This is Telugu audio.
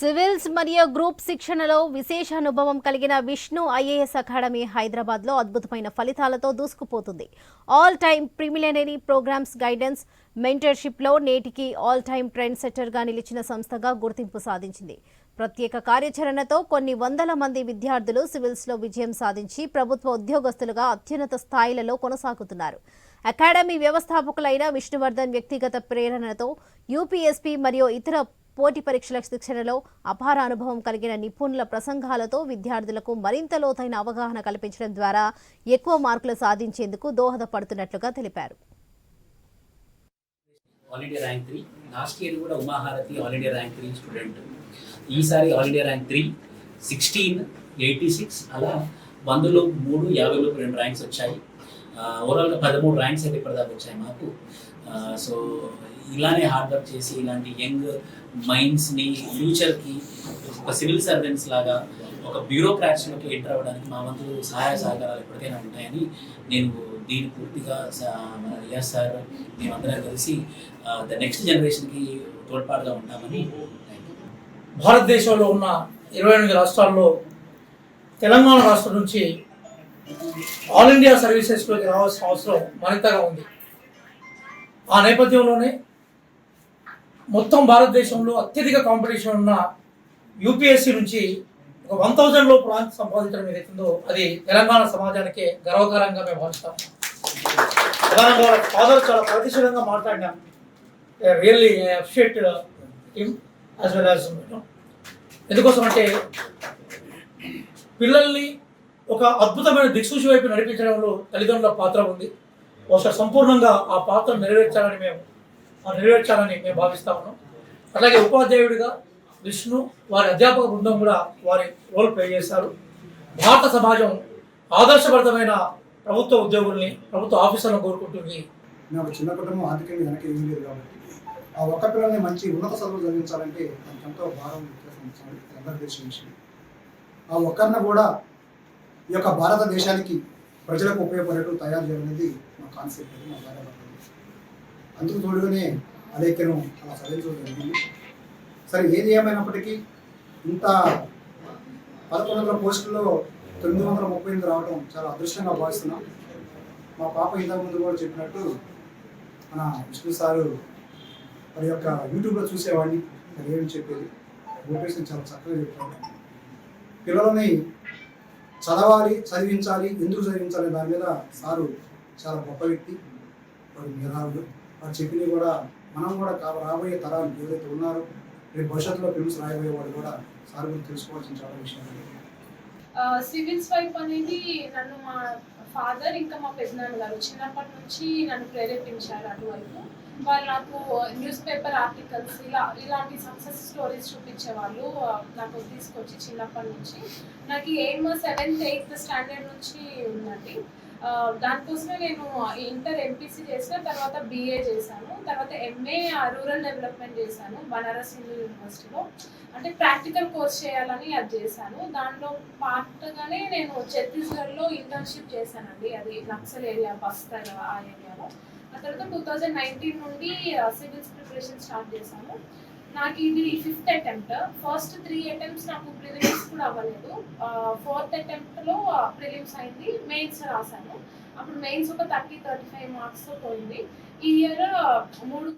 సివిల్స్ మరియు గ్రూప్ శిక్షణలో విశేష అనుభవం కలిగిన విష్ణు ఐఏఎస్ అకాడమీ హైదరాబాద్లో అద్భుతమైన ఫలితాలతో దూసుకుపోతుంది. All time preliminary programs guidance మెంటర్షిప్లో నేటికి ఆల్ టైమ్ ట్రెండ్ సెటర్గా నిలిచిన సంస్థగా గుర్తింపు సాధించింది. ప్రత్యేక కార్యాచరణతో కొన్ని వందల మంది విద్యార్థులు సివిల్స్లో విజయం సాధించి ప్రభుత్వ ఉద్యోగస్తులుగా అత్యున్నత స్థాయిలలో కొనసాగుతున్నారు. అకాడమీ వ్యవస్థాపకులైన విష్ణువర్ధన్ వ్యక్తిగత ప్రేరణతో యూపీఎస్పీ మరియు ఇతర పోటీ పరీక్షల శిక్షణలో అపార అనుభవం కలిగిన నిపుణుల ప్రసంగాలతో విద్యార్థులకు మరింత లోతైన అవగాహన కల్పించడం ద్వారా ఎక్కువ మార్కులు సాధించేందుకు దోహదపడుతున్నట్లుగా తెలిపారు. All India rank three last year కూడా Umaharathi all India rank three student ఈసారి all India rank three sixteen eighty six అలా వందలో మూడు యాభైలో రెండు ర్యాంక్స్ వచ్చాయి. ఓవరాల్గా పదమూడు ర్యాంక్స్ అయితే ఇప్పటిదాకా వచ్చాయి మాకు. సో ఇలానే హార్డ్ వర్క్ చేసి ఇలాంటి యంగ్ మైండ్స్ని ఫ్యూచర్కి ఒక సివిల్ సర్వెంట్స్ లాగా ఒక బ్యూరోక్రాట్స్లోకి ఎంటర్ అవ్వడానికి మా వంతు సహాయ సహకారాలు ఎప్పటికైనా ఉంటాయని నేను దీని పూర్తిగా స- మన రియాజ్ సార్ మేమందరం కలిసి ద నెక్స్ట్ జనరేషన్కి తోడ్పాటుగా ఉంటామని భారతదేశంలో ఉన్న ఇరవై ఎనిమిది రాష్ట్రాల్లో తెలంగాణ రాష్ట్రం నుంచి ఆల్ ఇండియా సర్వీసెస్లోకి రావాల్సిన అవసరం మరింతగా ఉంది. ఆ నేపథ్యంలోనే మొత్తం భారతదేశంలో అత్యధిక కాంపిటీషన్ ఉన్న యూపీఎస్సీ నుంచి ఒక వన్ థౌజండ్ లోపు ర్యాంక్ సంపాదించడం ఏదైతుందో అది తెలంగాణ సమాజానికి గర్వకారంగా మేము భావిస్తాం. ప్రధానంగా వాళ్ళ ఫాదర్ చాలా ప్రతిశీలంగా మాట్లాడినాం really appreciate team as well as ఎందుకోసం అంటే పిల్లల్ని ఒక అద్భుతమైన దిక్సూచి వైపు నడిపించడంలో తల్లిదండ్రుల పాత్ర ఉంది. బహుశా సంపూర్ణంగా ఆ పాత్ర నెరవేర్చాలని మేము నెరవేర్చాలని మేము భావిస్తా ఉన్నాం. అలాగే ఉపాధ్యాయుడిగా విష్ణు వారి అధ్యాపక బృందం కూడా వారి రోల్ ప్లే చేశారు. భారత సమాజం ఆదర్శవంతమైన ప్రభుత్వ ఉద్యోగుల్ని ప్రభుత్వ ఆఫీసర్లను కోరుకుంటుంది. నాకు చిన్న కుటుంబం ఆర్థికంగా వెనక ఏం లేదు కాబట్టి ఆ ఒక్క పిల్లల్ని మంచి ఉన్నత చదువులు చదివించాలంటే దానికి ఎంతో భారం వ్యత్యాసం విషయం. ఆ ఒక్కరిని కూడా ఈ యొక్క భారతదేశానికి ప్రజలకు ఉపయోగపడేట్టు తయారు చేయాలనేది మా కాన్సెప్ట్ అది మా భారతదేశం అందుకు తోడుగానే అలేఖ్యను అలా చదివించడం జరిగింది. సరే ఏది ఏమైనప్పటికీ ఇంత పదకొండు వందల పోస్టుల్లో తొమ్మిది వందల ముప్పై ఎనిమిది రావడం చాలా అదృష్టంగా భావిస్తున్నాం. మా పాప ఇంతకు ముందు కూడా చెప్పినట్టు మన విష్ణు సారు వారి యొక్క యూట్యూబ్లో చూసేవాడిని ఏమి చెప్పేది? మోటివేషన్ చాలా చక్కగా చెప్పాడు పిల్లలని చదవాలి చదివించాలి ఎందుకు చదివించాలి దాని మీద సారు చాలా గొప్ప వ్యక్తి. వారి మేధావులు వారు చెప్పినవి కూడా మనం కూడా రాబోయే తరాలు ఏదైతే ఉన్నారో రేపు భవిష్యత్తులో ఫిల్మ్స్ రాయబోయే వాళ్ళు కూడా సార్ గురించి తెలుసుకోవాల్సిన చాలా విషయాలు. సివిల్స్ వైపు అనేది నన్ను మా ఫాదర్ ఇంకా మా పెద్దనాన్న గారు చిన్నప్పటి నుంచి నన్ను ప్రేరేపించారు అటువైపు. వాళ్ళు నాకు న్యూస్ పేపర్ ఆర్టికల్స్ ఇలా ఇలాంటి సక్సెస్ స్టోరీస్ చూపించేవాళ్ళు నాకు తీసుకొచ్చి చిన్నప్పటి నుంచి. నాకు ఎయిమ్ సెవెంత్ ఎయిత్ స్టాండర్డ్ నుంచి ఉందండి. దానికోసమే నేను ఇంటర్ ఎంపీసీ చేసిన తర్వాత బీఏ చేశాను. తర్వాత ఎంఏ రూరల్ డెవలప్మెంట్ చేశాను బనారస్ హిందూ యూనివర్సిటీలో. అంటే ప్రాక్టికల్ కోర్స్ చేయాలని అది చేశాను. దాంట్లో పార్ట్గానే నేను ఛత్తీస్గఢ్లో ఇంటర్న్షిప్ చేశానండి. అది నక్సల్ ఏరియా బస్తర్ ఆ ఏరియాలో. ఆ తర్వాత టూ థౌజండ్ నైన్టీన్ నుండి సివిల్స్ ప్రిపరేషన్ స్టార్ట్ చేశాను నాకు ఇది fifth attempt first three attempts నాకు ప్రిలిమ్స్ కూడా అవ్వలేదు. ఫోర్త్ అటెంప్ట్లో ప్రిలిమ్స్ అయింది. మెయిన్స్ రాశాను. అప్పుడు మెయిన్స్ ఒక థర్టీ థర్టీ ఫైవ్ మార్క్స్తో పోయింది. ఈ ఇయర్ మూడు